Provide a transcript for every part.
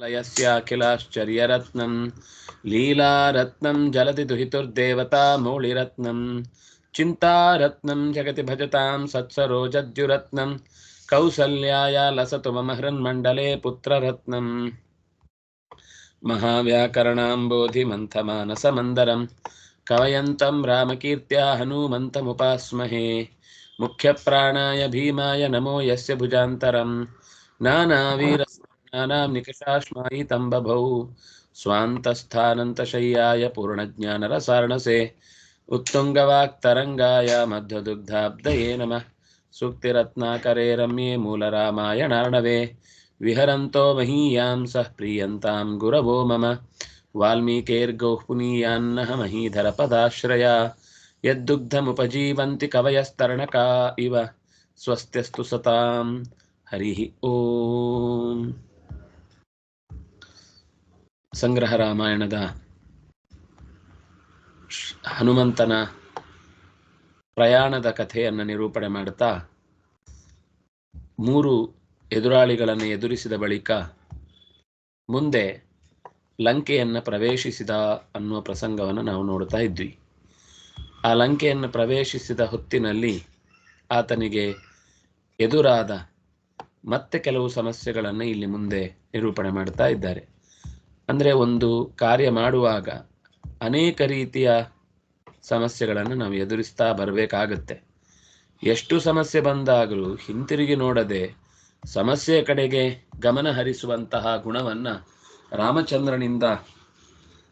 लयस्याखिलाश्चर्यरत्नं लीलारत्नं जलति दुहितुर्देवता मौळिरत्नं चिन्तारत्नं, जगति भजतां, सत्सरोजद्युरत्नं कौसल्याय लसतु मम हृन्मण्डले पुत्ररत्नम् महाव्याकरणाम्बोधिमन्थमानसमन्दरं, कवयन्तं रामकीर्त्या हनूमन्तमुपास्महे, मुख्यप्राणाय भीमाय नमो यस्य भुजान्तरं। नानावीरस्नानां निकषाश्मायितं बभौ स्वान्तस्थानन्तशय्याय पूर्णज्ञानरसार्णसे उत्तुङ्गवाक्तरङ्गाय मध्वदुग्धाब्दये नमः सूक्तिरत्नाकरे रम्ये मूलरामायणार्णवे विहरन्तो महीयां सः प्रीयन्तां गुरवो मम वाल्मीकेर्गौः पुनीयान्नः महीधरपदाश्रया यद्दुग्धमुपजीवन्ति कवयस्तरणका इव स्वस्त्यस्तु सतां हरिः ಓಂ ಸಂಗ್ರಹ ರಾಮಾಯಣದ ಹನುಮಂತನ ಪ್ರಯಾಣದ ಕಥೆಯನ್ನು ನಿರೂಪಣೆ ಮಾಡುತ್ತಾ ಮೂರು ಎದುರಾಳಿಗಳನ್ನು ಎದುರಿಸಿದ ಬಳಿಕ ಮುಂದೆ ಲಂಕೆಯನ್ನು ಪ್ರವೇಶಿಸಿದ ಅನ್ನುವ ಪ್ರಸಂಗವನ್ನು ನಾವು ನೋಡ್ತಾ ಇದ್ವಿ. ಆ ಲಂಕೆಯನ್ನು ಪ್ರವೇಶಿಸಿದ ಹೊತ್ತಿನಲ್ಲಿ ಆತನಿಗೆ ಎದುರಾದ ಮತ್ತೆ ಕೆಲವು ಸಮಸ್ಯೆಗಳನ್ನು ಇಲ್ಲಿ ಮುಂದೆ ನಿರೂಪಣೆ ಮಾಡ್ತಾ ಇದ್ದಾರೆ. ಅಂದರೆ ಒಂದು ಕಾರ್ಯ ಮಾಡುವಾಗ ಅನೇಕ ರೀತಿಯ ಸಮಸ್ಯೆಗಳನ್ನು ನಾವು ಎದುರಿಸ್ತಾ ಬರಬೇಕಾಗತ್ತೆ. ಎಷ್ಟು ಸಮಸ್ಯೆ ಬಂದಾಗಲೂ ಹಿಂತಿರುಗಿ ನೋಡದೆ ಸಮಸ್ಯೆಯ ಕಡೆಗೆ ಗಮನ ಹರಿಸುವಂತಹ ಗುಣವನ್ನ ರಾಮಚಂದ್ರನಿಂದ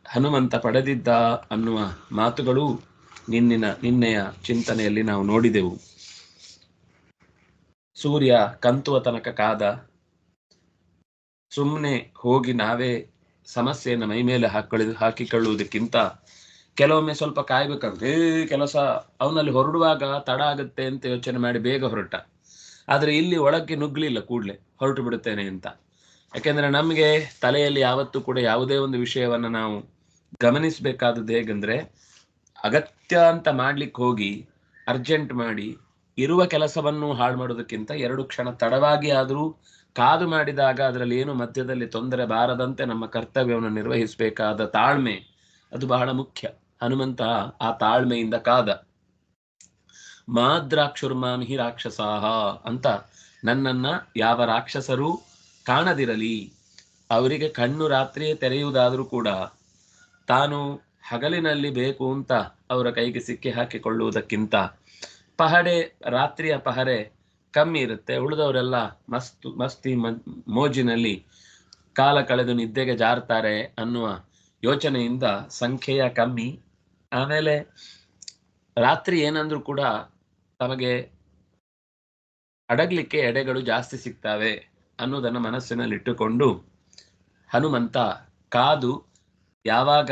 ಹನುಮಂತ ಪಡೆದಿದ್ದ ಅನ್ನುವ ಮಾತುಗಳು ನಿನ್ನಿನ ನಿನ್ನೆಯ ಚಿಂತನೆಯಲ್ಲಿ ನಾವು ನೋಡಿದೆವು. ಸೂರ್ಯ ಕಂತುವ ತನಕ ಕಾದ. ಸುಮ್ಮನೆ ಹೋಗಿ ನಾವೇ ಸಮಸ್ಯೆಯನ್ನು ಮೈ ಮೇಲೆ ಹಾಕೊಳ್ಳಿ ಹಾಕಿಕೊಳ್ಳುವುದಕ್ಕಿಂತ ಕೆಲವೊಮ್ಮೆ ಸ್ವಲ್ಪ ಕಾಯ್ಬೇಕಾಗುತ್ತೆ. ಕೆಲಸ ಅವನಲ್ಲಿ ಹೊರಡುವಾಗ ತಡ ಆಗುತ್ತೆ ಅಂತ ಯೋಚನೆ ಮಾಡಿ ಬೇಗ ಹೊರಟ. ಆದ್ರೆ ಇಲ್ಲಿ ಒಳಕ್ಕೆ ನುಗ್ಲಿಲ್ಲ ಕೂಡ್ಲೆ, ಹೊರಟು ಬಿಡುತ್ತೇನೆ ಅಂತ. ಯಾಕೆಂದ್ರೆ ನಮಗೆ ತಲೆಯಲ್ಲಿ ಯಾವತ್ತೂ ಕೂಡ ಯಾವುದೇ ಒಂದು ವಿಷಯವನ್ನ ನಾವು ಗಮನಿಸಬೇಕಾದದ್ದು ಹೇಗಂದ್ರೆ, ಅಗತ್ಯ ಅಂತ ಮಾಡ್ಲಿಕ್ಕೆ ಹೋಗಿ ಅರ್ಜೆಂಟ್ ಮಾಡಿ, ಇರುವ ಕೆಲಸವನ್ನು ಹಾಳು ಮಾಡೋದಕ್ಕಿಂತ ಎರಡು ಕ್ಷಣ ತಡವಾಗಿ ಆದರೂ ಕಾದು ಮಾಡಿದಾಗ ಅದರಲ್ಲಿ ಏನು ಮಧ್ಯದಲ್ಲಿ ತೊಂದರೆ ಬಾರದಂತೆ ನಮ್ಮ ಕರ್ತವ್ಯವನ್ನು ನಿರ್ವಹಿಸಬೇಕಾದ ತಾಳ್ಮೆ, ಅದು ಬಹಳ ಮುಖ್ಯ. ಹನುಮಂತ ಆ ತಾಳ್ಮೆಯಿಂದ ಕಾದ. ಮಾದ್ರಾಕ್ಷುರ್ಮಾಮಿಹಿ ರಾಕ್ಷಸಾಹ ಅಂತ ನನ್ನನ್ನ ಯಾವ ರಾಕ್ಷಸರು ಕಾಣದಿರಲಿ. ಅವರಿಗೆ ಕಣ್ಣು ರಾತ್ರಿಯೇ ತೆರೆಯುವುದಾದರೂ ಕೂಡ ತಾನು ಹಗಲಿನಲ್ಲಿ ಬೇಕು ಅಂತ ಅವರ ಕೈಗೆ ಸಿಕ್ಕಿ ಹಾಕಿಕೊಳ್ಳುವುದಕ್ಕಿಂತ ಪಹಡೆ, ರಾತ್ರಿಯ ಪಹರೆ ಕಮ್ಮಿ ಇರುತ್ತೆ. ಉಳಿದವರೆಲ್ಲ ಮಸ್ತ್, ಮಸ್ತಿ ಮೋಜಿನಲ್ಲಿ ಕಾಲ ಕಳೆದು ನಿದ್ದೆಗೆ ಜಾರ್ತಾರೆ ಅನ್ನುವ ಯೋಚನೆಯಿಂದ ಸಂಖ್ಯೆಯ ಕಮ್ಮಿ. ಆಮೇಲೆ ರಾತ್ರಿ ಏನಂದ್ರೂ ಕೂಡ ತಮಗೆ ಅಡಗ್ಲಿಕ್ಕೆ ಎಡೆಗಳು ಜಾಸ್ತಿ ಸಿಗ್ತವೆ ಅನ್ನೋದನ್ನು ಮನಸ್ಸಿನಲ್ಲಿಟ್ಟುಕೊಂಡು ಹನುಮಂತ ಕಾದು ಯಾವಾಗ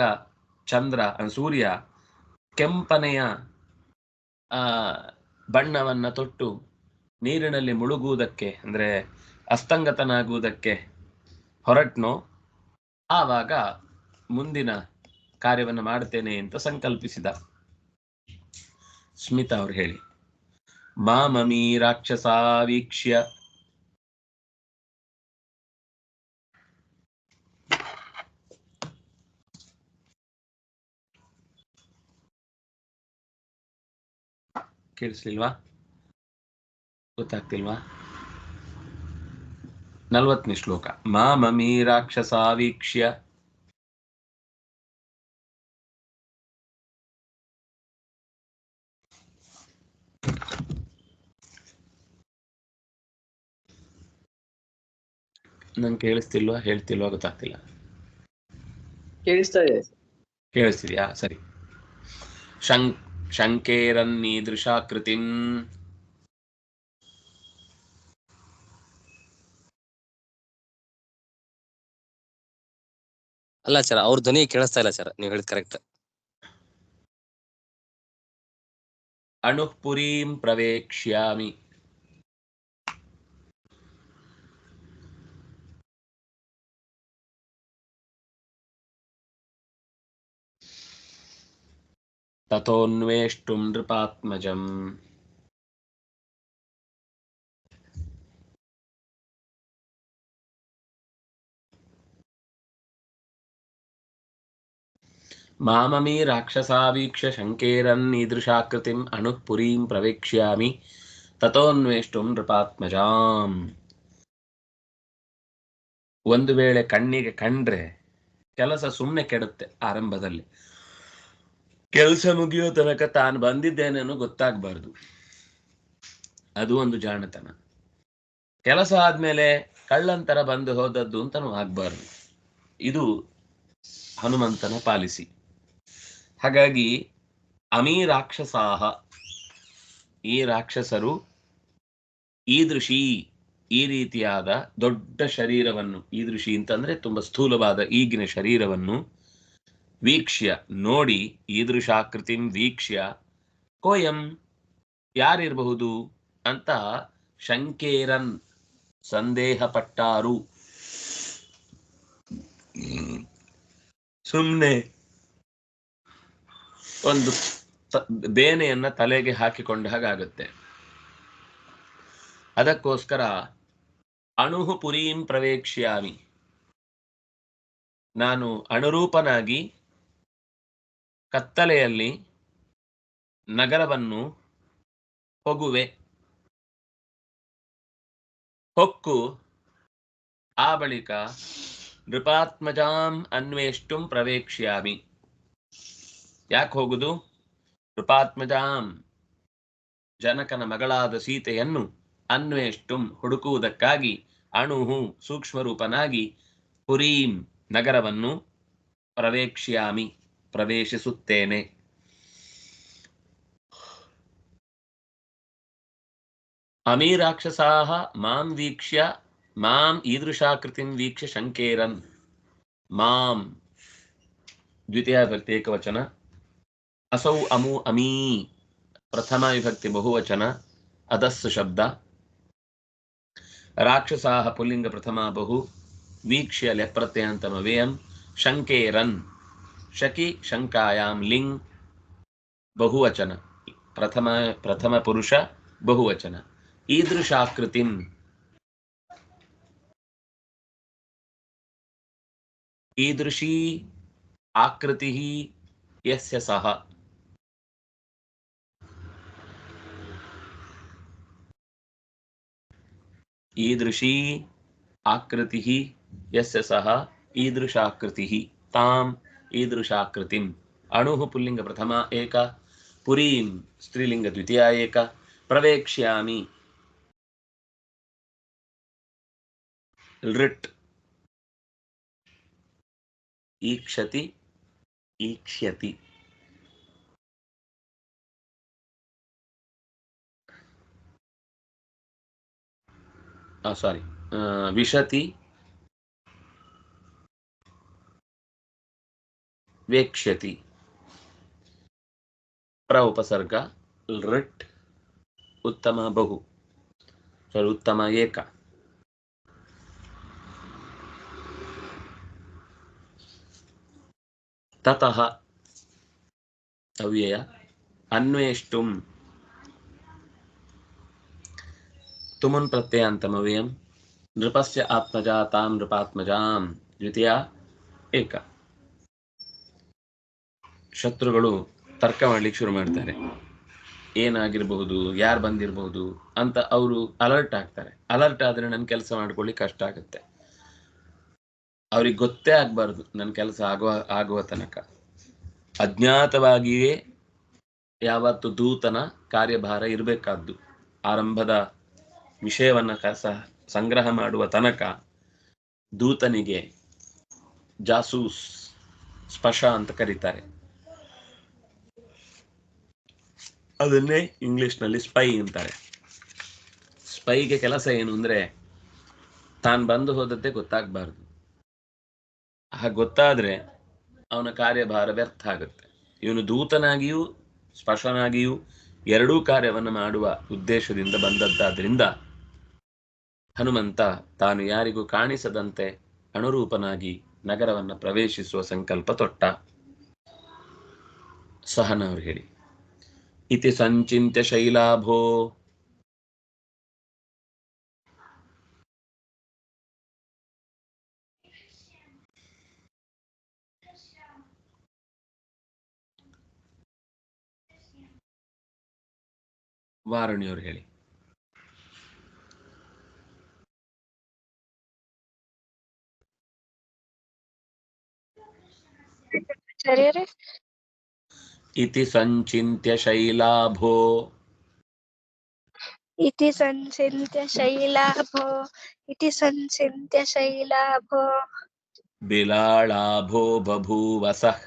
ಚಂದ್ರ ಸೂರ್ಯ ಕೆಂಪನೆಯ, ಆ, ಬಣ್ಣವನ್ನ ತೊಟ್ಟು ನೀರಿನಲ್ಲಿ ಮುಳುಗುವುದಕ್ಕೆ, ಅಂದ್ರೆ ಅಸ್ತಂಗತನಾಗುವುದಕ್ಕೆ ಹೊರಟ್ನೋ, ಆವಾಗ ಮುಂದಿನ ಕಾರ್ಯವನ್ನು ಮಾಡ್ತೇನೆ ಅಂತ ಸಂಕಲ್ಪಿಸಿದ. ಸ್ಮಿತಾ ಅವ್ರು ಹೇಳಿ, ಮಾಮಮಿ ರಾಕ್ಷಸಾವೀಕ್ಷ್ಯ ಕೇಳಿಸ್ಲಿಲ್ವಾ? ಗೊತ್ತಾಗ್ತಿಲ್ವಾ? ನಲ್ವತ್ತನೇ ಶ್ಲೋಕ. ಮಾಮಮೀ ರಾಕ್ಷಸ ವೀಕ್ಷ್ಯ. ನಂಗೆ ಕೇಳಿಸ್ತಿಲ್ವಾ? ಹೇಳ್ತಿಲ್ವಾ? ಗೊತ್ತಾಗ್ತಿಲ್ಲ. ಕೇಳಿಸ್ತಾ ಇದೆ. ಕೇಳಿಸ್ತಿದ್ಯಾ? ಸರಿ. ಶಂ ಶಂಕೇರನ್ನೀದೃಶಾಕೃತಿಂ ಅಲ್ಲ ಸರ್ ಅವ್ರ ಧ್ವನಿ ಕೇಳಿಸ್ತಾ ಇಲ್ಲ ಸರ್ ನೀವು ಹೇಳಿದ್ ಕರೆಕ್ಟ್ ಅಣುಃ ಪುರೀಂ ಪ್ರವೇಕ್ಷ್ಯಾಮಿ. ತಥೋನ್ವೇಷ್ಟುಂ ನೃಪಾತ್ಮಜಂ. ಮಾಮಮೀ ರಾಕ್ಷಸಾವೀಕ್ಷ್ಯ ಶಂಕೇರನ್ನೀದೃಶಾಕೃತಿಂ ಅಣುಃ ಪುರೀಂ ಪ್ರವೇಕ್ಷ್ಯಾಮಿ ತಥೋನ್ವೇಷ್ಟುಂ ನೃಪಾತ್ಮಜಾಂ ಒಂದು ವೇಳೆ ಕಣ್ಣಿಗೆ ಕಂಡ್ರೆ ಕೆಲಸ ಸುಮ್ಮನೆ ಕೆಡುತ್ತೆ ಆರಂಭದಲ್ಲಿ. ಕೆಲಸ ಮುಗಿಯೋ ತನಕ ತಾನು ಬಂದಿದ್ದೇನೇನೋ ಗೊತ್ತಾಗಬಾರ್ದು. ಅದು ಒಂದು ಜಾಣತನ. ಕೆಲಸ ಆದ್ಮೇಲೆ ಕಳ್ಳಂತರ ಬಂದು ಹೋದದ್ದು ಅಂತನೂ ಆಗ್ಬಾರ್ದು. ಇದು ಹನುಮಂತನ ಪಾಲಿಸಿ. ಹಾಗಾಗಿ ಅಮೀ ರಾಕ್ಷಸಾಹ ಈ ರಾಕ್ಷಸರು ಈದೃಶಿ, ಈ ರೀತಿಯಾದ ದೊಡ್ಡ ಶರೀರವನ್ನು, ಈದೃಶಿ ಅಂತಂದ್ರೆ ತುಂಬಾ ಸ್ಥೂಲವಾದ ಈಗಿನ ಶರೀರವನ್ನು ವೀಕ್ಷ್ಯ ನೋಡಿ, ಈದೃಶಾಕೃತಿಂ ವೀಕ್ಷ್ಯ, ಕೋಯಂ ಯಾರಿರಬಹುದು ಅಂತ ಶಂಕೇರನ್ ಸಂದೇಹ ಪಟ್ಟಾರು ಸುಮ್ಮನೆ ಒಂದು ಬೇನೆಯನ್ನ ತಲೆಗೆ ಹಾಕಿಕೊಂಡ ಹಾಗಾಗುತ್ತೆ. ಅದಕ್ಕೋಸ್ಕರ ಅಣುಹು ಪುರೀಂ ಪ್ರವೇಕ್ಷ್ಯಾಮಿ. ನಾನು ಅಣುರೂಪನಾಗಿ ಕತ್ತಲೆಯಲ್ಲಿ ನಗರವನ್ನು ಹೋಗುವೆ. ಹೊಕ್ಕು ಆ ಬಳಿಕ ನೃಪಾತ್ಮಜಾಂ ಅನ್ವೇಷ್ಟುಂ ಪ್ರವೇಕ್ಷ್ಯಾಮಿ. ಯಾಕೆ ಹೋಗುದು? ನೃಪಾತ್ಮಜಾಂ ಜನಕನ ಮಗಳಾದ ಸೀತೆಯನ್ನು ಅನ್ವೇಷ್ಟುಂ ಹುಡುಕುವುದಕ್ಕಾಗಿ ಅಣುಹು ಸೂಕ್ಷ್ಮರೂಪನಾಗಿ ಪುರೀಂ ನಗರವನ್ನು ಪ್ರವೇಕ್ಷ್ಯಾಮಿ, ಪ್ರವೇಶಿಸುತ್ತೇನೆ. ಅಮೀ ರಾಕ್ಷಸಾಹ ಮಾಂ ವೀಕ್ಷ್ಯ, ಮಾಂ ಈದೃಶಾಕೃತಿಂ ವೀಕ್ಷ್ಯ ಶಂಕೇರನ್. ಮಾಂ, ದ್ವಿತೀಯ ವಿಭಕ್ತಿ ಏಕವಚನ ಅಸೌ ಅಮು ಅಮೀ ಪ್ರಥಮ ವಿಭಕ್ತಿ ಬಹುವಚನ ಅದಸ್ಸು ಶಬ್ದ ರಾಕ್ಷಸಾಹ ಪುಲ್ಲಿಂಗ ಪ್ರಥಮ ಬಹು ವೀಕ್ಷ್ಯ ಲೆಪ್ರತ್ಯಂತಮವೇಯಂ ಶಂಕೇರನ್ ಶಕಿ ಶಂಕಾಯಾಂ ಲಿಂಗ್ ಬಹುವಚನ ಪ್ರಥಮ ಪ್ರಥಮ ಪುರುಷ ಬಹುವಚನ ಈದೃಶಾಕೃತಿಂ ಈದೃಶೀ ಆಕೃತಿ ಯಸ್ಯ ಸಹ ಈದೃಶೀ ಆಕೃತಿ ಯಸ್ಯ ಸಹ ಈದೃಶಾಕೃತಿ ತಾಂ ಈದೃಶಾಕೃತಿಂ ಅಣುಃ ಪುಲ್ಲಿಂಗ ಪ್ರಥಮ ಏಕ ಪುರೀಂ ಸ್ತ್ರೀಲಿಂಗ ದ್ವಿತೀಯ ಏಕ ಪ್ರವೇಕ್ಷ್ಯಾಮಿ ಲೃಟ್ ಈಕ್ಷತಿ ಈಕ್ಷ್ಯತಿ ಸಾರಿ ವಿಶತಿ ವೇಕ್ಷ್ಯತಿ ಪ್ರ ಉಪಸರ್ಗ ಲೃಟ್ ಉತ್ತಮ ಬಹು ಸಾರಿ ಉತ್ತಮ ಏಕ ತತಃ ಅವ್ಯಯ ಅನ್ವೇಷ್ಟುಂ ತುಮನ್ ಪ್ರತ್ಯಯಾಂತಮವ್ಯಯಂ ನೃಪಸ್ಯ ಆತ್ಮಜಾ ತಾಂ ನೃಪಾತ್ಮಜಾಂ ದ್ವಿತೀಯ ಏಕ ಶತ್ರುಗಳು ತರ್ಕ ಮಾಡ್ಲಿಕ್ಕೆ ಶುರು ಮಾಡ್ತಾರೆ. ಏನಾಗಿರಬಹುದು ಯಾರು ಬಂದಿರಬಹುದು ಅಂತ ಅವರು ಅಲರ್ಟ್ ಆಗ್ತಾರೆ. ಅಲರ್ಟ್ ಆದ್ರೆ ನನ್ನ ಕೆಲಸ ಮಾಡ್ಕೊಳ್ಳಿಕ್ಕೆ ಕಷ್ಟ ಆಗುತ್ತೆ. ಅವ್ರಿಗೆ ಗೊತ್ತೇ ಆಗ್ಬಾರ್ದು ನನ್ನ ಕೆಲಸ ಆಗುವ ಆಗುವ ತನಕ. ಅಜ್ಞಾತವಾಗಿಯೇ ಯಾವತ್ತು ದೂತನ ಕಾರ್ಯಭಾರ ಇರಬೇಕಾದ್ದು. ಆರಂಭದ ವಿಷಯವನ್ನ ಕಸ, ಸಂಗ್ರಹ ಮಾಡುವ ತನಕ ದೂತನಿಗೆ ಜಾಸೂಸ್ ಸ್ಪಶ ಅಂತ ಕರೀತಾರೆ. ಅದನ್ನೇ ಇಂಗ್ಲಿಷ್ನಲ್ಲಿ ಸ್ಪೈ ಅಂತಾರೆ. ಸ್ಪೈಗೆ ಕೆಲಸ ಏನು ಅಂದ್ರೆ ತಾನು ಬಂದು ಹೋದದ್ದೇ ಗೊತ್ತಾಗಬಾರ್ದು. ಹಾಗೆ ಗೊತ್ತಾದ್ರೆ ಅವನ ಕಾರ್ಯಭಾರ ವ್ಯರ್ಥ ಆಗುತ್ತೆ. ಇವನು ದೂತನಾಗಿಯೂ ಸ್ಪಶನಾಗಿಯೂ ಎರಡೂ ಕಾರ್ಯವನ್ನು ಮಾಡುವ ಉದ್ದೇಶದಿಂದ ಬಂದದ್ದಾದ್ರಿಂದ ಹನುಮಂತ ತಾನು ಯಾರಿಗೂ ಕಾಣಿಸದಂತೆ ಅನುರೂಪನಾಗಿ ನಗರವನ್ನು ಪ್ರವೇಶಿಸುವ ಸಂಕಲ್ಪ ತೊಟ್ಟ. ಸಹನ ಅವರು ಹೇಳಿ. ಇತಿ ಸಂಚಿಂತ್ಯ ಶೈಲಾಭೋ. ವಾರುಣಿಯವರು ಹೇಳಿ. शरीरे? इति सञ्चिन्त्य शैलाभो। इति संसिन्त्य शैलाभो इति संसिन्त्य शैलाभो। बिलालाभो बभूवसः।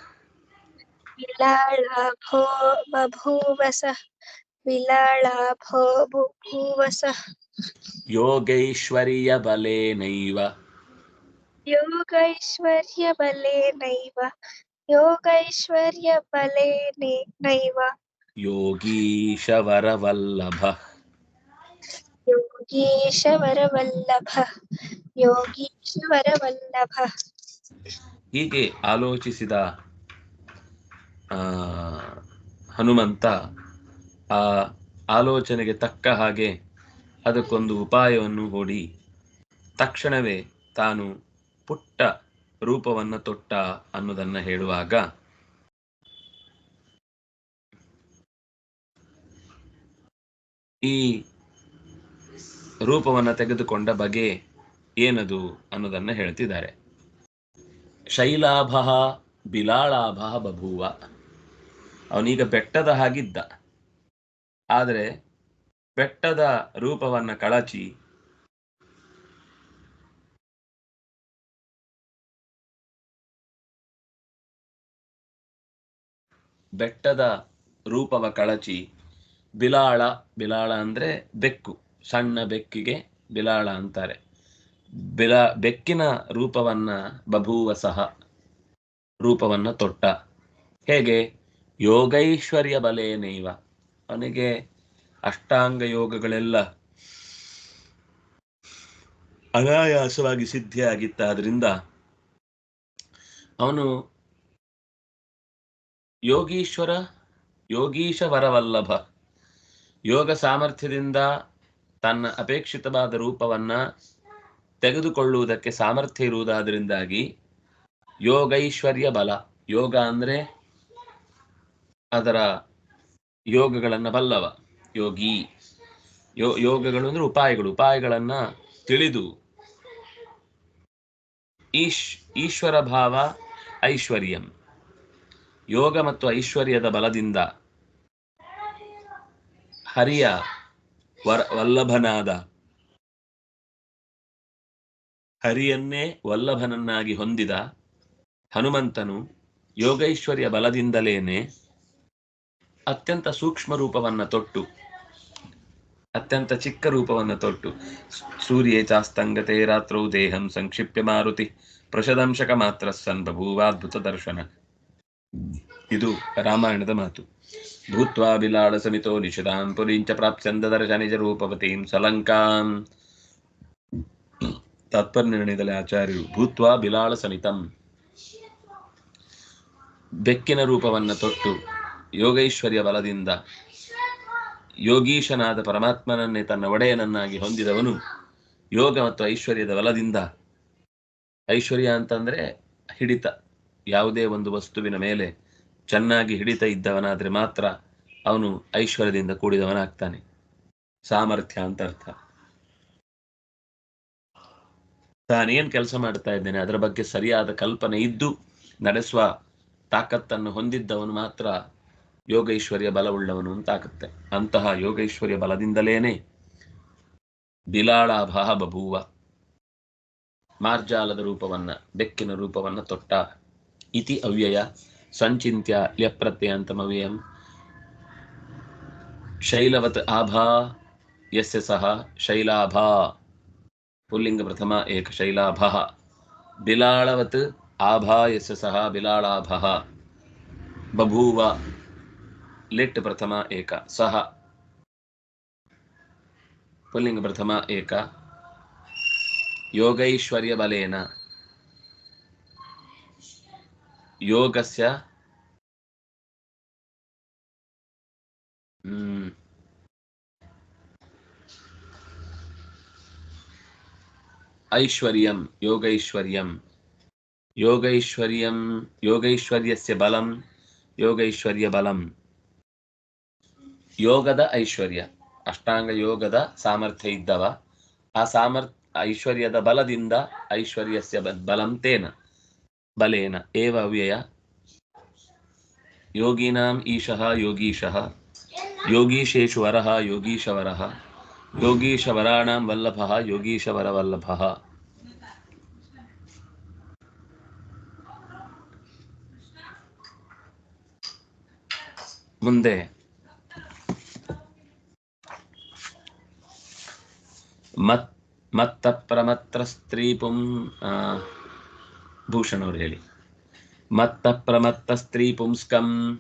बिलालाभो बभूवसः। बिलालाभो बभूवसः। योगैश्वर्यबलेनैव। योगैश्वर्यबलेनैव। योगैश्वर्यबलेनैव योगैश्वर्यबलेनैव ಯೋಗೀಶವರವಲ್ಲಭ योगीशवरवल्लभः योगीशवरवल्लभः ಹೀಗೆ ಆಲೋಚಿಸಿದ ಆ, ಹನುಮಂತ ಆ ಆಲೋಚನೆಗೆ ತಕ್ಕ ಹಾಗೆ ಅದಕ್ಕೊಂದು ಉಪಾಯವನ್ನು ಹೂಡಿ ತಕ್ಷಣವೇ ತಾನು ಪುಟ್ಟ ರೂಪವನ್ನು ತೊಟ್ಟ ಅನ್ನೋದನ್ನ ಹೇಳುವಾಗ ಈ ರೂಪವನ್ನು ತೆಗೆದುಕೊಂಡ ಬಗೆ ಏನದು ಅನ್ನೋದನ್ನ ಹೇಳ್ತಿದ್ದಾರೆ. ಶೈಲಾಭ ಬಿಲಾಳಾಭ ಬಭೂವ. ಅವನೀಗ ಬೆಟ್ಟದ ಹಾಗಿದ್ದ. ಆದರೆ ಬೆಟ್ಟದ ರೂಪವನ್ನ ಕಳಚಿ ಬೆಟ್ಟದ ರೂಪವ ಕಳಚಿ ಬಿಲಾಳ ಬಿಲಾಳ ಅಂದ್ರೆ ಬೆಕ್ಕು, ಸಣ್ಣ ಬೆಕ್ಕಿಗೆ ಬಿಲಾಳ ಅಂತಾರೆ. ಬಿಲ, ಬೆಕ್ಕಿನ ರೂಪವನ್ನ ಬಭೂವ ಸಹ ರೂಪವನ್ನ ತೊಟ್ಟ. ಹೇಗೆ? ಯೋಗೈಶ್ವರ್ಯ ಬಲೇನೈವ ಅವನಿಗೆ ಅಷ್ಟಾಂಗ ಯೋಗಗಳೆಲ್ಲ ಅನಾಯಾಸವಾಗಿ ಸಿದ್ಧಿಯಾಗಿತ್ತಾದ್ರಿಂದ ಅವನು ಯೋಗೀಶ್ವರ ಯೋಗೀಶ ವರವಲ್ಲಭ ಯೋಗ ಸಾಮರ್ಥ್ಯದಿಂದ ತನ್ನ ಅಪೇಕ್ಷಿತವಾದ ರೂಪವನ್ನ ತೆಗೆದುಕೊಳ್ಳುವುದಕ್ಕೆ ಸಾಮರ್ಥ್ಯ ಇರುವುದಾದ್ರಿಂದಾಗಿ ಯೋಗೈಶ್ವರ್ಯ ಬಲ. ಯೋಗ ಅಂದ್ರೆ ಅದರ ಯೋಗಗಳನ್ನ ಬಲ್ಲವ, ಯೋಗಿ. ಯೋ, ಯೋಗಗಳು ಅಂದ್ರೆ ಉಪಾಯಗಳು. ಉಪಾಯಗಳನ್ನ ತಿಳಿದು ಈಶ್ ಈಶ್ವರ ಭಾವ ಐಶ್ವರ್ಯಂ. ಯೋಗ ಮತ್ತು ಐಶ್ವರ್ಯದ ಬಲದಿಂದ. ಹರಿಯ ವರ, ವಲ್ಲಭನಾದ. ಹರಿಯನ್ನೇ ವಲ್ಲಭನನ್ನಾಗಿ ಹೊಂದಿದ ಹನುಮಂತನು ಯೋಗೈಶ್ವರ್ಯ ಬಲದಿಂದಲೇನೆ ಅತ್ಯಂತ ಸೂಕ್ಷ್ಮ ರೂಪವನ್ನ ತೊಟ್ಟು. ಅತ್ಯಂತ ಚಿಕ್ಕ ರೂಪವನ್ನ ತೊಟ್ಟು. ಸೂರ್ಯ ಚಾಸ್ತಂಗತೆ ರಾತ್ರೌ ದೇಹಂ ಸಂಕ್ಷಿಪ್ಯ ಮಾರುತಿ ಪ್ರಶದಂಶಕ ಮಾತ್ರ ಸನ್ ಬಭೂವಾದ್ಭುತ ದರ್ಶನ. ಇದು ರಾಮಾಯಣದ ಮಾತು. ಭೂತ್ವಾ ಬಿಲಾಳ ಸಮಿತೋ ನಿಷದಾಂ ಪುರಿಂಚ ಪ್ರಾಪ್ಸ್ಯಂದ ದರ್ಶ ನಿಜ ರೂಪವತೀಂ ಸಲಂಕಾಂ. ತಾತ್ಪರ್ಯ ನಿರ್ಣಯದಲ್ಲಿ ಆಚಾರ್ಯರು ಭೂತ್ವಾ ಬಿಲಾಳ ಸಮಿತಂ. ಬೆಕ್ಕಿನ ರೂಪವನ್ನ ತೊಟ್ಟು ಯೋಗೈಶ್ವರ್ಯ ಬಲದಿಂದ ಯೋಗೀಶನಾದ ಪರಮಾತ್ಮನನ್ನೇ ತನ್ನ ಒಡೆಯನನ್ನಾಗಿ ಹೊಂದಿದವನು ಯೋಗ ಮತ್ತು ಐಶ್ವರ್ಯದ ಬಲದಿಂದ. ಐಶ್ವರ್ಯ ಅಂತಂದ್ರೆ ಹಿಡಿತ. ಯಾವುದೇ ಒಂದು ವಸ್ತುವಿನ ಮೇಲೆ ಚೆನ್ನಾಗಿ ಹಿಡಿತ ಇದ್ದವನಾದ್ರೆ ಮಾತ್ರ ಅವನು ಐಶ್ವರ್ಯದಿಂದ ಕೂಡಿದವನಾಗ್ತಾನೆ. ಸಾಮರ್ಥ್ಯ ಅಂತ ಅರ್ಥ. ತಾನೇನ್ ಕೆಲಸ ಮಾಡ್ತಾ ಇದ್ದೇನೆ, ಅದರ ಬಗ್ಗೆ ಸರಿಯಾದ ಕಲ್ಪನೆ ಇದ್ದು ನಡೆಸುವ ತಾಕತ್ತನ್ನು ಹೊಂದಿದ್ದವನು ಮಾತ್ರ ಯೋಗೈಶ್ವರ್ಯ ಬಲವುಳ್ಳವನು ಅಂತಾಗುತ್ತೆ. ಅಂತಹ ಯೋಗೈಶ್ವರ್ಯ ಬಲದಿಂದಲೇನೆ ಬಿಲಾಳಾಭ ಬಭೂವ. ಮಾರ್ಜಾಲದ ರೂಪವನ್ನ, ಬೆಕ್ಕಿನ ರೂಪವನ್ನ ತೊಟ್ಟ. ಇತಿ ಅವ್ಯಯ ಸಂಚಿಂತ್ಯ ಲ್ಯಪ್ರತ್ಯಂತಮವ್ಯಯಂ ಶೈಲವತ್ ಆಭಾ ಯಸ್ಯ ಸಹ ಶೈಲಾಭಾ ಪುಲ್ಲಿಂಗ ಪ್ರಥಮ ಏಕ ಶೈಲಾಭ ಬಿಲಾಳವತ್ ಆಭಾ ಯಸ್ಯ ಸಹ ಬಿಲಾಳಾಭ ಬಭೂವ ಲಿಟ್ ಪ್ರಥಮ ಏಕ ಸಹ ಪುಲ್ಲಿಂಗ ಪ್ರಥಮ ಏಕ ಯೋಗೈಶ್ವರ್ಯ ಯೋಗಸ್ಯ? ಹ್ಮ್. ಐಶ್ವರ್ಯಂ, ಯೋಗೈಶ್ವರ್ಯಂ. ಯೋಗೈಶ್ವರ್ಯಂ, ಯೋಗೈಶ್ವರ್ಯಸ್ಯ ಬಲಂ, ಯೋಗೈಶ್ವರ್ಯ ಬಲಂ. ಯೋಗದ ಐಶ್ವರ್ಯ. ಅಷ್ಟಾಂಗ ಯೋಗದ ಸಾಮರ್ಥ್ಯ ಇದ್ದವ. ಆ ಸಾಮರ್ಥ್ಯ ಐಶ್ವರ್ಯದ ಬಲದಿಂದ ಐಶ್ವರ್ಯಸ್ಯ ಬಲಂ ತೇನ. ಬಲೇನ. ಏವ ಅವ್ಯಯ? ಯೋಗಿನಾಂ ಈಶಃ ಯೋಗೀಶಃ. ಯೋಗೀಶೇಷು ವರಃ ಯೋಗೀಶವರಃ. ಯೋಗೀಶವರಾಣಾಂ ವಲ್ಲಭಃ ಯೋಗೀಶವರವಲ್ಲಭಃ. ಮುಂದೆ. ಮತ್ ಮತ್ತ ಪ್ರಮತ್ರ ಸ್ತ್ರೀ ಪುಂ ಭೂಷಣ್ ಅವ್ರು ಹೇಳಿ. ಮತ್ತ ಪ್ರಮತ್ತ ಸ್ತ್ರೀ ಪುಂಸ್ಕಂ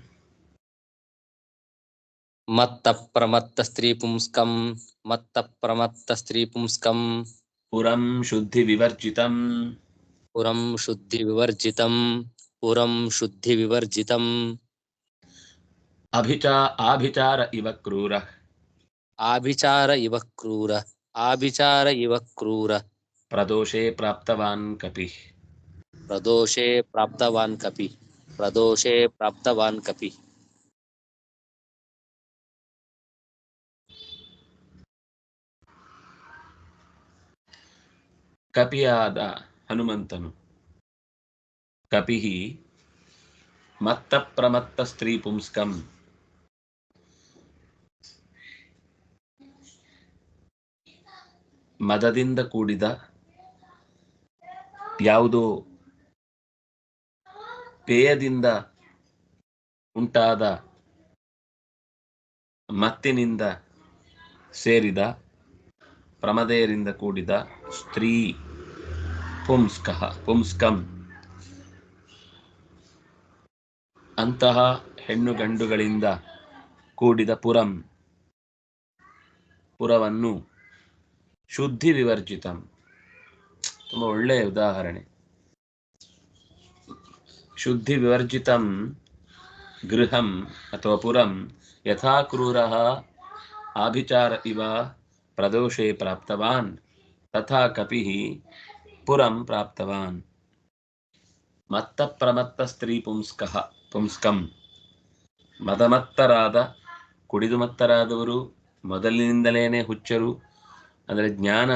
ಮತ್ತ ಪ್ರಮತ್ತ ಸ್ತ್ರೀ ಪುಂಸ್ಕಂ ಮತ್ತ ಪ್ರಮತ್ತ ಸ್ತ್ರೀ ಪುಂಸ್ಕಂ ಪುರಂ ಶುದ್ಧಿ ವಿವರ್ಜಿತಂ. ಪುರಂ ಶುದ್ಧಿ ವಿವರ್ಜಿತಂ. ಪುರಂ ಶುದ್ಧಿ ವಿವರ್ಜಿತಂ. ಅಭಿಚಾ ಆಭಿಚಾರ ಇವ ಕ್ರೂರ. ಆಭಿಚಾರ ಇವ ಕ್ರೂರ. ಆಭಿಚಾರ ಇವ ಕ್ರೂರ. ಪ್ರದೋಷೇ ಪ್ರಾಪ್ತವಾನ್ ಕಪಿ. ಪ್ರದೋಷೇ ಪ್ರಾಪ್ತವಾನ್ ಕಪಿ ಪ್ರದೋಷೇ ಪ್ರಾಪ್ತವಾನ್ ಕಪಿ ಕಪಿಯಾದ ಹನುಮಂತನು ಕಪಿಹಿ ಮತ್ತ ಪ್ರಮತ್ತ ಸ್ತ್ರೀ ಪುಂಸ್ಕಂ ಮದದಿಂದ ಕೂಡಿದ ಯಾವುದೋ ಪೇಯದಿಂದ ಉಂಟಾದ ಮತ್ತಿನಿಂದ ಸೇರಿದ ಪ್ರಮದೆಯರಿಂದ ಕೂಡಿದ ಸ್ತ್ರೀ ಪುಂಸ್ಕಃ, ಪುಂಸ್ಕಂ. ಅಂತಹ ಹೆಣ್ಣು ಗಂಡುಗಳಿಂದ ಕೂಡಿದ ಪುರಂ. ಪುರವನ್ನು ಶುದ್ಧಿ ವಿವರ್ಜಿತಂ. ತುಂಬ ಒಳ್ಳೆಯ ಉದಾಹರಣೆ. ಶುದ್ಧಿ ವಿವರ್ಜಿತಂ ಗೃಹಂ ಅಥವಾ ಪುರಂ ಯಥಾ ಕ್ರೂರ ಆಭಿಚಾರ ಇವ ಪ್ರದೋಷೆ ಪ್ರಾಪ್ತವಾನ್, ತಥಾ ಕಪಿ ಪುರಂ ಪ್ರಾಪ್ತವಾನ್. ಮತ್ತ ಪ್ರಮತ್ತ ಸ್ತ್ರೀ ಪುಂಸ್ಕ, ಪುಂಸ್ಕಂ. ಮದಮತ್ತರಾದ ಕುಡಿದು ಮತ್ತರಾದವರು ಮೊದಲಿನಿಂದಲೇನೆ ಹುಚ್ಚರು, ಅಂದರೆ ಜ್ಞಾನ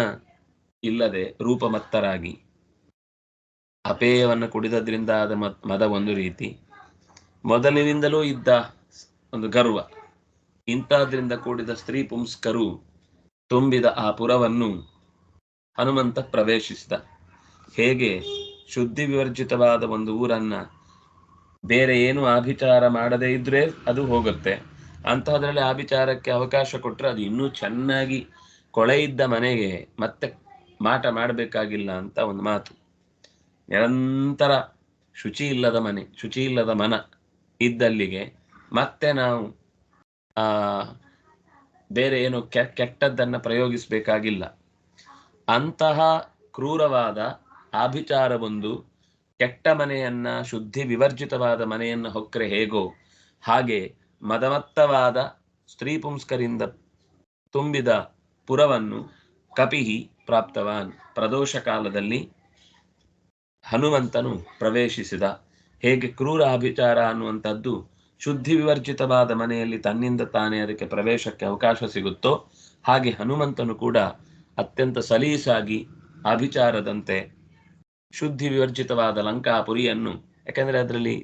ಇಲ್ಲದೆ ರೂಪಮತ್ತರಾಗಿ. ಅಪೇಯವನ್ನು ಕುಡಿದದ್ರಿಂದ ಆದ ಮದ ಒಂದು ರೀತಿ. ಮೊದಲಿನಿಂದಲೂ ಇದ್ದ ಒಂದು ಗರ್ವ. ಇಂಥದ್ರಿಂದ ಕೂಡಿದ ಸ್ತ್ರೀ ಪುಂಸ್ಕರು ತುಂಬಿದ ಆ ಪುರವನ್ನು ಹನುಮಂತ ಪ್ರವೇಶಿಸಿದ. ಹೇಗೆ? ಶುದ್ಧಿ ವಿವರ್ಜಿತವಾದ ಒಂದು ಊರನ್ನ ಬೇರೆ ಏನು ಆಭಿಚಾರ ಮಾಡದೇ ಇದ್ರೆ ಅದು ಹೋಗುತ್ತೆ. ಅಂತಹದ್ರಲ್ಲಿ ಆಭಿಚಾರಕ್ಕೆ ಅವಕಾಶ ಕೊಟ್ಟರೆ ಅದು ಇನ್ನೂ ಚೆನ್ನಾಗಿ ಕೊಳೆಯಿದ್ದ ಮನೆಗೆ ಮತ್ತೆ ಮಾಟ ಮಾಡಬೇಕಾಗಿಲ್ಲ ಅಂತ ಒಂದು ಮಾತು. ನಿರಂತರ ಶುಚಿ ಇಲ್ಲದ ಮನೆ ಶುಚಿ ಇಲ್ಲದ ಮನ ಇದ್ದಲ್ಲಿಗೆ ಮತ್ತೆ ನಾವು, ಆ, ಬೇರೆ ಏನು ಕೆ, ಕೆಟ್ಟದ್ದನ್ನ ಪ್ರಯೋಗಿಸಬೇಕಾಗಿಲ್ಲ. ಅಂತಹ ಕ್ರೂರವಾದ ಆಭಿಚಾರವೊಂದು ಕೆಟ್ಟ ಮನೆಯನ್ನ, ಶುದ್ಧಿ ವಿವರ್ಜಿತವಾದ ಮನೆಯನ್ನ ಹೊಕ್ಕರೆ ಹೇಗೋ ಹಾಗೆ ಮದಮತ್ತವಾದ ಸ್ತ್ರೀ ಪುಂಸ್ಕರಿಂದ ತುಂಬಿದ ಪುರವನ್ನು ಕಪಿಹಿ ಪ್ರಾಪ್ತವಾನ್. ಪ್ರದೋಷ ಕಾಲದಲ್ಲಿ ಹನುಮಂತನು ಪ್ರವೇಶಿಸಿದ. ಹೇಗೆ ಕ್ರೂರ ಅಭಿಚಾರ ಅನ್ನುವಂಥದ್ದು ಶುದ್ಧಿ ವಿವರ್ಜಿತವಾದ ಮನೆಯಲ್ಲಿ ತನ್ನಿಂದ ತಾನೇ ಅದಕ್ಕೆ ಪ್ರವೇಶಕ್ಕೆ ಅವಕಾಶ ಸಿಗುತ್ತೋ, ಹಾಗೆ ಹನುಮಂತನು ಕೂಡ ಅತ್ಯಂತ ಸಲೀಸಾಗಿ ಅಭಿಚಾರದಂತೆ ಶುದ್ಧಿ ವಿವರ್ಜಿತವಾದ ಲಂಕಾಪುರಿಯನ್ನು, ಯಾಕಂದ್ರೆ ಅದರಲ್ಲಿ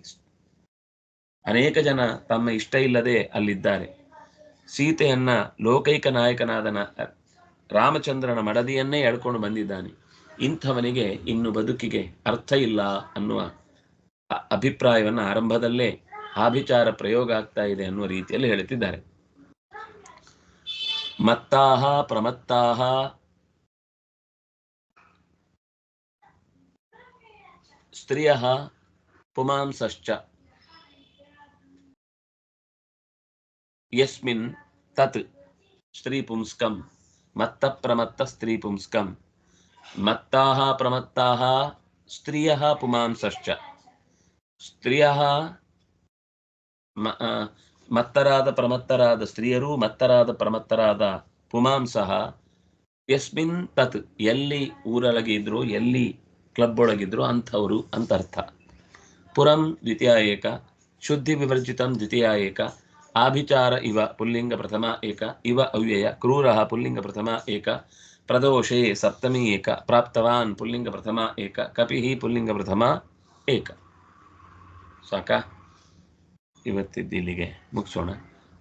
ಅನೇಕ ಜನ ತಮ್ಮ ಇಷ್ಟ ಇಲ್ಲದೆ ಅಲ್ಲಿದ್ದಾರೆ. ಸೀತೆಯನ್ನ ಲೋಕೈಕ ನಾಯಕನಾದ ರಾಮಚಂದ್ರನ ಮಡದಿಯನ್ನೇ ಎಳ್ಕೊಂಡು ಬಂದಿದ್ದಾನೆ. ಇಂಥವನಿಗೆ ಇನ್ನು ಬದುಕಿಗೆ ಅರ್ಥ ಇಲ್ಲ ಅನ್ನುವ ಅಭಿಪ್ರಾಯವನ್ನ ಆರಂಭದಲ್ಲೇ ಆಭಿಚಾರ ಪ್ರಯೋಗ ಆಗ್ತಾ ಇದೆ ಅನ್ನುವ ರೀತಿಯಲ್ಲಿ ಹೇಳುತ್ತಿದ್ದಾರೆ ಮತ್ತಾಹ ಪ್ರಮತ್ತಾಹ. ಸ್ತ್ರೀಯ ಪುಮಾಂಸಶ್ಚ. ಯಸ್ಮಿನ್ ತತ್ ಸ್ತ್ರೀ ಪುಂಸ್ಕಂ ಮತ್ತ ಪ್ರಮತ್ತ ಸ್ತ್ರೀ ಪುಂಸ್ಕಂ ಮತ್ತಾಹ ಪ್ರಮತ್ತಾಹ ಸ್ತ್ರೀಯ ಪುಮಾಂಸಶ್ಚ ಸ್ತ್ರೀಯ ಮತ್ತರಾದ ಪ್ರಮತ್ತರಾದ ಸ್ತ್ರೀಯರು ಮತ್ತರಾದ ಪ್ರಮತ್ತರಾದ ಪುಮಾಂಸಃ ಯಸ್ಮಿನ್ ತತ್ ಎಲ್ಲಿ ಊರೊಳಗೆ ಇದ್ರು ಎಲ್ಲಿ ಕ್ಲಬ್ ಒಳಗಿದ್ರು ಅಂಥವರು ಅಂತ ಅರ್ಥ ಪುರಂ ದ್ವಿತೀಯ ಏಕ ಶುದ್ಧಿ ವಿವರ್ಜಿತಂ ದ್ವಿತೀಯ ಏಕ ಆಭಿಚಾರ ಇವ ಪುಲ್ಲಿಂಗ ಪ್ರಥಮ ಏಕ, ಇವ ಅವ್ಯಯ, ಕ್ರೂರ ಪುಲ್ಲಿಂಗ ಪ್ರಥಮ ಏಕ ಪ್ರದೋಷೇ ಸಪ್ತಮಿ ಏಕ, ಪ್ರಾಪ್ತವಾನ್ ಪುಲ್ಲಿಂಗ ಪ್ರಥಮ ಏಕ, ಕಪಿಹಿ ಪುಲ್ಲಿಂಗ ಪ್ರಥಮ ಏಕ. ಸಾಕಾ? ಇವತ್ತಿದ್ದಿಲ್ಲಿಗೆ ಮುಗಿಸೋಣ.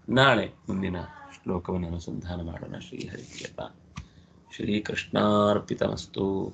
ನಾಳೆ ಮುಂದಿನ ಶ್ಲೋಕವನ್ನು ಅನುಸಂಧಾನ ಮಾಡೋಣ ಶ್ರೀಹರಿಯಪ್ಪ ಶ್ರೀಕೃಷ್ಣಾರ್ಪಿತಮಸ್ತು.